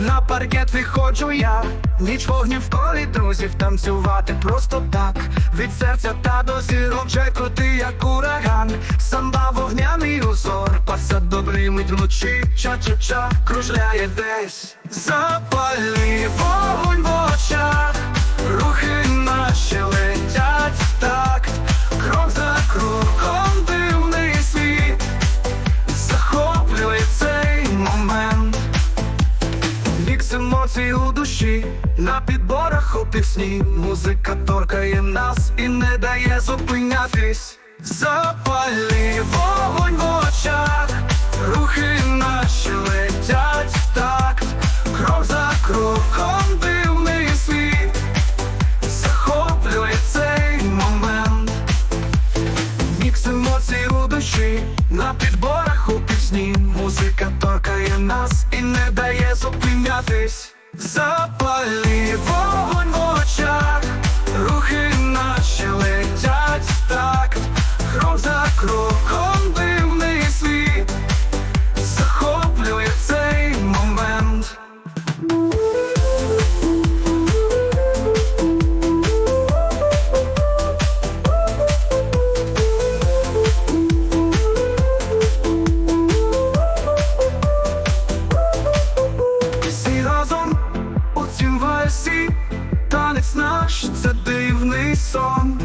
На паркет виходжу я, ніч вогнів в колі друзів танцювати просто так. Від серця та до зірок вже крутий, як ураган. Самба вогняний узор, паса добрий мить вночі, ча-ча-ча, кружляє десь. Запалі вогонь в очах, рухи наші емоцій у душі, на підборах у пісні. Музика торкає нас і не дає зупинятись. Запалі вогонь в очах, рухи наші летять в такт. Крок за кроком дивний світ, захоплює цей момент. Мікс емоцій у душі, на підборах у пісні. Музика зупинятись вальсі Танець наш це дивний сон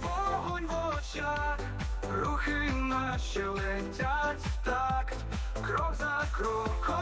Вогонь в очах, рухи наші летять так, крок за кроком